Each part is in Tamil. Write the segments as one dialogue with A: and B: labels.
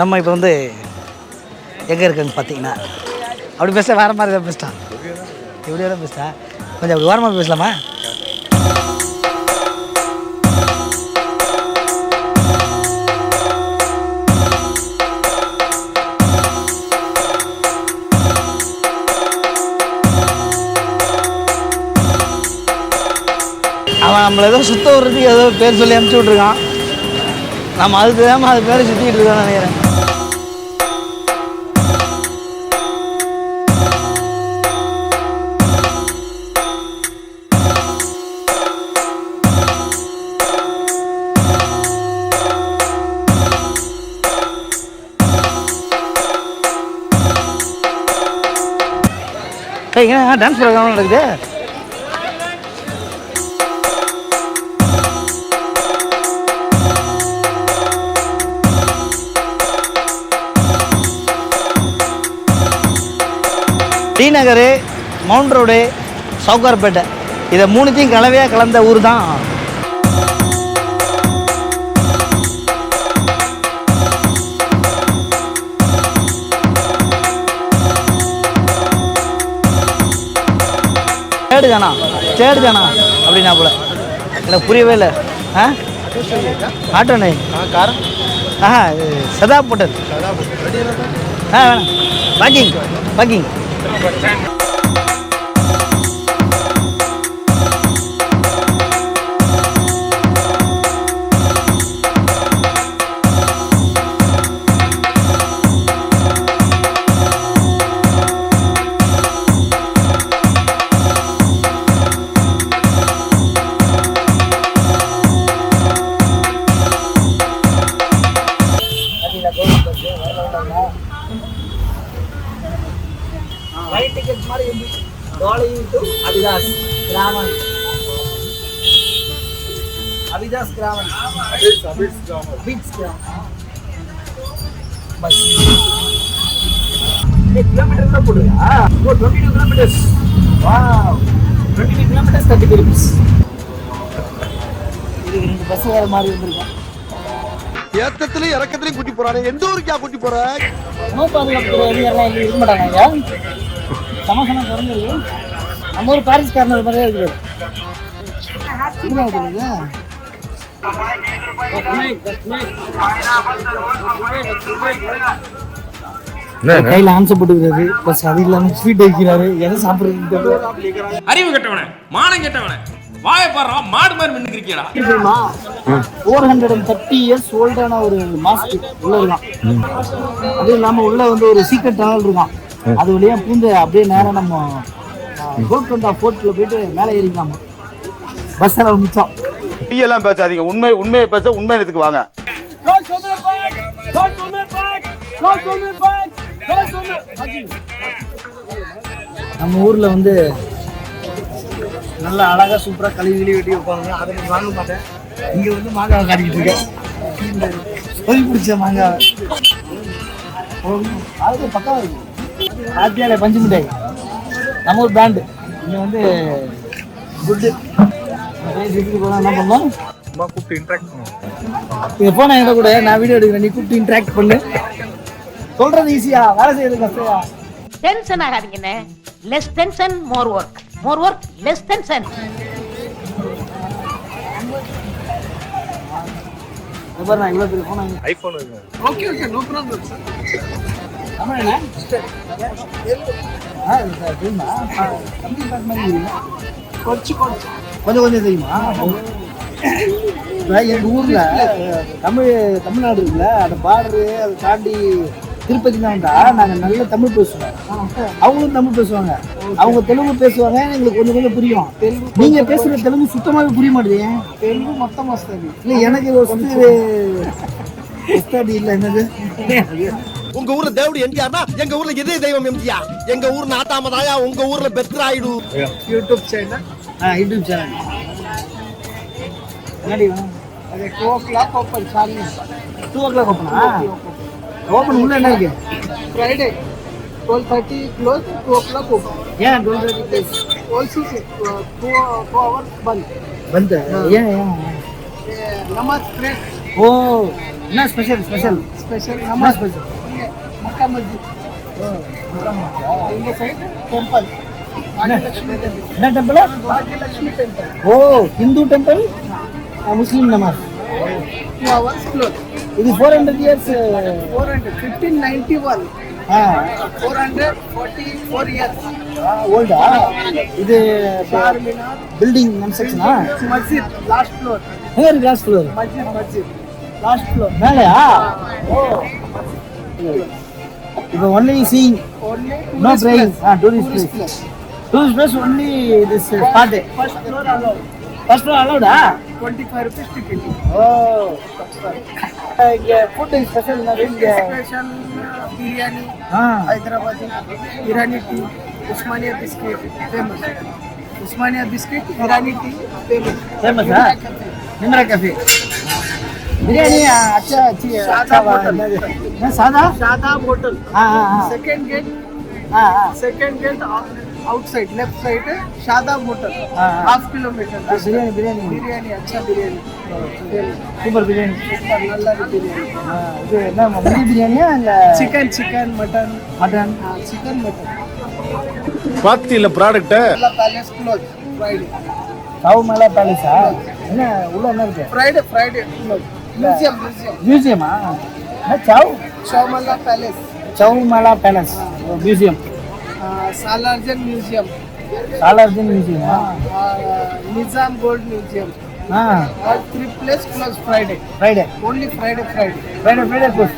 A: நம்ம இப்போ வந்து எங்கே இருக்குன்னு பார்த்தீங்கன்னா அப்படி பேச வேறு மாதிரி தான் பேசிட்டான் இப்படி தான் பேசிட்டா கொஞ்சம் அப்படி ஓரமாக பேசலாமா? அவன் நம்மளை ஏதோ சுத்த விடுறதுக்கு ஏதோ பேர் சொல்லி அனுப்பிச்சி விட்ருக்கான் நம்ம அதுக்கு தான் அது பேரை சுற்றிக்கிட்டு இருக்கோம்னு நினைக்கிறேன். ஆ டான்ஸ் ப்ரோக்ராம் நடக்குது. T Nagar Mount Road Sowcarpet. இதை மூணுத்தையும் கலவையாக கலந்த ஊர் தான் தானா தேடு தானா அப்படின்னா போல. எனக்கு புரியவே இல்லை. ஆ?
B: காரம்
A: ஆஹா இது சதா போட்டது ஆ வேணாம். பாக்கிங் பாக்கிங் அபிதாஸ் கிராமன் பீச் கிராமன் பஸ் கிலோமீட்டர் தான் போடுங்க. ஓ டுவெண்ட்டி டூ கிலோமீட்டர்ஸ் வா twenty two kilometres thirty five rupees இதுக்கு ரெண்டு பஸ் வேறு மாதிரி வந்திருக்கேன்
B: ஏத்தத்திலயும் இறக்கத்திலயும் கூட்டி போறானே. எந்த ஊருக்கா கூட்டி போற?
A: உணவு பாதுகாப்பு இருக்க மாட்டாங்க ஐயா. சமசனம் குறைஞ்சிருக்கு நம்ம ஊர் பாரிஸ் கார்னர் மாதிரியே இருக்குது. என்ன இருக்குது கையில் ஆன்சர் போட்டுக்கிறாரு. ப்ளஸ் அது இல்லாமல் ஸ்வீட் வைக்கிறாரு எதை சாப்பிட்றது?
C: அறிவு கெட்டவனே மானம் கெட்டவனே வாய பாடுறா மாடு மாதிரி மின்னுக்கிறீங்களா
A: தெரியுமா? Four hundred and thirty years ஓல்டான ஒரு மாஸ்க் உள்ள இருக்கான். அதுவும் இல்லாமல் உள்ள வந்து ஒரு சீக்ரெட் டனல் இருக்கான். அது வழியா பூந்து அப்படியே நேரம் நம்ம கோல்கொண்டா ஃபோர்ட்டில் போயிட்டு மேலே ஏறிக்கலாமா பஸ் செலவு மிச்சம்.
B: எல்லாம் பேசாதீங்க. உண்மை உண்மையை பேச உண்மை இடத்துக்கு வாங்க.
A: நம்ம ஊர்ல வந்து நல்லா அழகா சூப்பரா கழுவி கழுவி வெட்டி வைப்பாங்க. அதை நான் வாங்க மாட்டேன். இங்க வந்து மாங்காய் காட்டிக்கிட்டு இருக்கேன். சொல்லி பிடிச்ச மாங்காய். அது பக்கம் இருக்கு. ஆத்தியால பஞ்சு மிட்டாய். நம்ம ஒரு பிராண்டு இங்க வந்து குட்டு என்ன பண்ணோம்
B: கூப்பிட்டு இன்ட்ராக்ட் பண்ணுவோம்
A: இங்க போனா என்கிட்ட கூட நான் வீடியோ எடுக்கிறேன் நீ கூப்பிட்டு இன்ட்ராக்ட் பண்ணு சொல்றது ஈஸியா வேலை செய்யறது கஷ்டமா
D: tension ஆகாதீங்கண்ணே less tension more work more work less tension
A: நான்
B: ஐபோன் இருக்கு
A: okay okay no problem sir தெரியுமா கொஞ்சம் கொஞ்சம் கொஞ்சம் கொஞ்சம் தெரியுமா? இப்போ எங்கள் ஊரில் தமிழ் தமிழ்நாடு இருக்குல்ல அந்த பார்டரு அதை தாண்டி திருப்பதி தாண்டா நாங்கள் நல்ல தமிழ் பேசுவோம். அவங்களும் தமிழ் பேசுவாங்க. அவங்க தெலுங்கு பேசுவாங்க எங்களுக்கு கொஞ்சம் கொஞ்சம் புரியும். நீங்கள் பேசுகிற தெலுங்கு சுத்தமாகவே புரிய மாட்டேங்குது தெலுங்கு மொத்தம் வசதி இல்லை எனக்கு வசதி வசதி இல்லை என்னது?
E: உங்க ஊர்ல தேவடி எம்ஜிஆர்னா எங்க ஊர்ல இதே தெய்வம் எம்ஜிஆர். எங்க ஊர் நாட்டாமதாயா உங்க ஊர்ல பெத்ரா ஆயிடு
A: யூடியூப் சேனல். ஆ யூடியூப் சேனல் என்னடி அது two o'clock open sorry two o'clock ஓப்பனா ஓப்பன் உள்ள என்ன இருக்கு? Friday twelve thirty close two o'clock open ஏன் twelve thirty close also two two hours bandh bandh ஏன் ஏன்?
F: நமாஸ் ப்ரே
A: ஓ என்ன ஸ்பெஷல் ஸ்பெஷல்
F: ஸ்பெஷல் நமாஸ்
A: ஸ்பெஷல்
F: மக்கா மஸ்ஜித் ஓ இந்த சைடு டெம்பிள்
A: என்ன? Temple oh Hindu temple Muslim நமாஸ் இது four hundred years
F: four hundred fifteen ninety one four hundred forty four years
A: ஓல்டா இது பில்டிங் கன்ஸ்ட்ரக்ஷனா
F: மஸ்ஜித் லாஸ்ட் ஃப்ளோர்
A: இருக்கு கிளாஸ் ஃப்ளோர்
F: மஸ்ஜித் மஸ்ஜித் லாஸ்ட் ஃப்ளோர்
A: மேலையா ஓ இப்போ only seeing
F: only
A: no price. Ah tourist place
F: Those
A: was only this uh, Pate.
F: First floor allowed.
A: First floor allowed, ah?
F: 25 rupees ticket.
A: Oh. Uh, yeah, food is special, na rin. Yeah.
F: Special uh, biryani,
A: ah.
F: Hyderabadi, Irani tea, Usmania biscuit, famous. Usmania biscuit, Irani tea, famous.
A: Famous,
F: ah?
A: Nimra
F: cafe.
A: Biryani अच्छा अच्छी
F: है अच्छा
A: होटल सादा सादा
F: होटल हाँ
A: हाँ सेकंड
F: गेट हाँ हाँ second gate outside left
A: side Shadab
F: hotel half
A: kilometre biryani biryani
F: biryani అచ్చా బిర్యానీ
A: சூப்பர் பிரியாணி
F: சூப்பர் நல்லா
A: பிரியாணி இது என்ன முந்தி பிரியாணியா இல்லை?
F: Chicken chicken mutton
A: mutton
F: chicken mutton பார்த்து
E: இல்லை ப்ராடக்ட்டை
F: பேலஸ் க்ளோஸ் ஃப்ரைடே
A: சாவுமேலா பேலஸா என்ன உள்ள என்ன இருக்கு?
F: Friday Friday close museum museum
A: மியூசியமா என்ன சாவு
F: palace
A: Chowmahalla palace museum
F: Salar Jung museum. Salar Jung
A: museum Nizam
F: gold museum. Three place
A: close
F: Friday Friday only Friday Friday
A: Friday
F: Friday close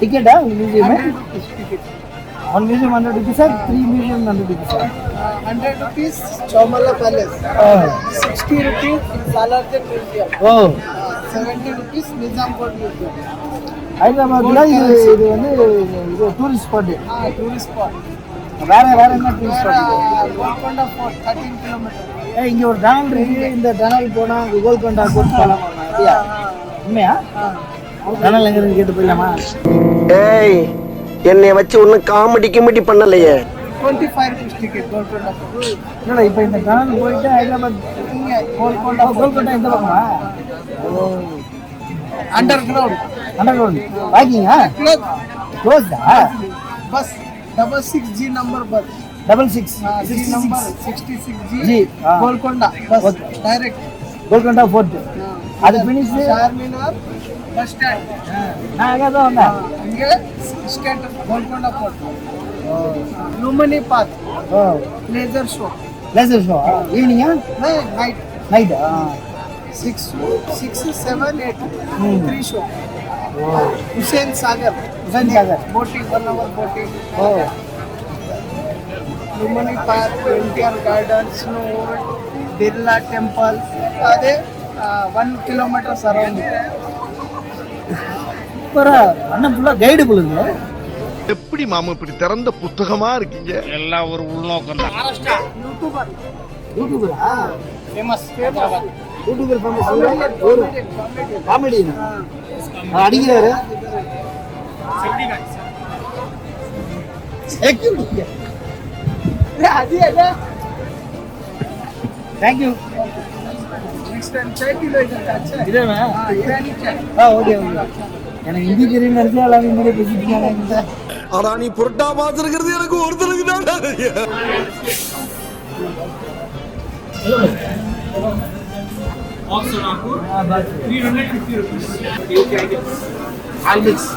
F: ticket
A: museum one museum hundred rupees
F: sir three museum
A: hundred rupees sir hundred rupees Chowmahalla palace sixty
F: rupees Salar Jung museum seventy rupees
A: Nizam
F: gold museum Salarjan Museum.
A: Oh
F: 70 rupees Nizam Gold Museum.
A: ஹைதராபாத்ல இது இது வந்து இது டூரிஸ்ட் ஸ்பாட்டு
F: tourist spot.
A: வேற வேற என்ன tourist spot
F: Golconda Fort, 13 kilometers.
A: ஏய் இங்க ஒரு டனல் இருக்கு. இந்த டனல் போனா அங்க கோல்கொண்டா கோட் போலாம்? அப்படியா? உண்மையா? டனல் எங்க இருக்கு கேட்டு போயிடலாமா?
G: ஏய் என்னைய வச்சு ஒன்னும் காமெடி கிமெடி பண்ணலையே.
F: 25 rupees ticket, Golconda Fort.
A: இல்ல இப்ப இந்த டனல் போயிட்டு ஹைதராபாத்
F: கோல்கொண்டா
A: கோல்கொண்டா இந்த பக்கமா? Oh
F: underground.
A: அண்டர் கிரவுண்ட் வாக்கிங்கா. க்ளோஸ்டா
F: bus double six G number bus.
A: Double six
F: Uh, six G.
A: G, ah.
F: Golconda bus
A: Okay.
F: direct.
A: Golconda fort
F: Uh,
A: அது finish?
F: Charminar bus stand.
A: நான் அங்கே தான் வந்தேன்
F: Uh, இங்க Golconda Fort. Lumini Path.
A: Oh
F: Laser show.
A: Laser show ஈவினிங்கா
F: No, night. Six six seven eight
A: three show
F: Hussain Sagar Hussain Sagar
A: బోటి
F: వన్ అవర్ బోటి Lumbini park NTR gardens Birla temple అదే వన్ కిలోమీటర్
A: సరౌండింగ్ அண்ணன் ஃபுல்லாக கைடு
E: எப்படி மாமா இப்படி திறந்த புத்தகமா இருக்கீங்க
C: எல்லாம் ஒரு உள்நோக்கம் தான்
F: யூடியூபர்
A: யூடியூபரா
F: ஃபேமஸ் ஹைதராபாத்
A: கூட்டுதல் ஃபேமஸ் ஒரு காமெடி அடிக்கிறாரு. தேங்க்யூ எனக்கு ஹிந்தி
E: புரட்டா பாத்துருக்கிறது எனக்கு ஒருத்தருக்கு
A: ఆల్సో నాకు three hundred fifty rupees all mix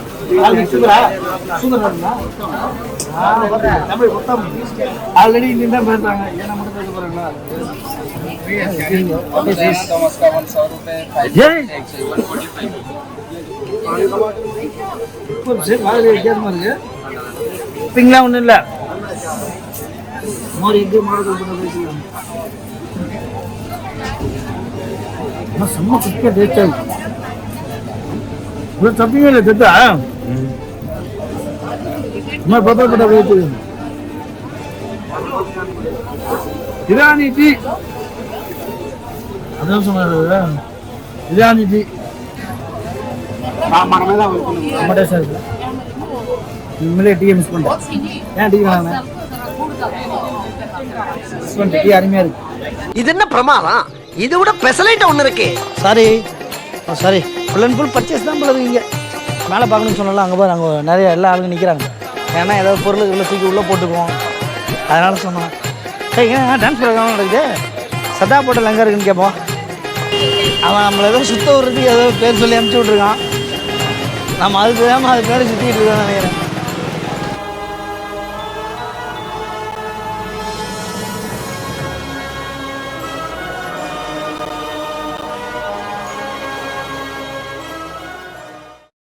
A: already ಇಲ್ಲಿಂದ ಬರ್ತಾನೆ ಏನ ಮಾಡ್ಬೇಕು ಬರೋಣ ತಿಂಗಳ ಒಂದಿಲ್ಲ ಮೋರ್ ಇದು ಮಾಡೋದು ஆனால் செம்ம குட்டியாக டேஸ்டாக இருக்கு ஒரு சத்தியமே இல்லை தெத்தா அம்மா பாப்பா பட்டா போயிட்டு இரானி டீ அதான் சொன்னாரு இரானி டீ டேஸ்டாக இருக்கு உண்மையிலே டீ மிஸ் பண்ணிட்டேன் ஏன் டீ வேணாம் மிஸ் பண்ணிட்டேன் டீ அருமையாக இருக்கு
G: இது என்ன பிரமாதம் இதை விட பெசலைட் ஒன்று இருக்கு.
A: Sorry sorry full and full purchase தான் போல இங்கே. மேலே பார்க்கணும்னு சொன்னாலும் அங்கே போய் நாங்கள் நிறைய எல்லா ஆளுங்க நிற்கிறாங்க ஏன்னா ஏதாவது பொருள் உள்ள தூக்கி உள்ளே போட்டுக்குவோம். அதனால சொன்னோம். சரி ஏன் டான்ஸ் ப்ரோக்ராம் நடக்குது? சதா போட்டல் எங்கே இருக்குன்னு கேட்போம். அவன் நம்மளை ஏதோ சுத்த விடுறதுக்கு ஏதோ பேர் சொல்லி அனுப்பிச்சி விட்ருக்கான் நம்ம அதுக்கு தான் அது பேர் சுற்றிட்டு இருக்கோம்னு நினைக்கிறேன்.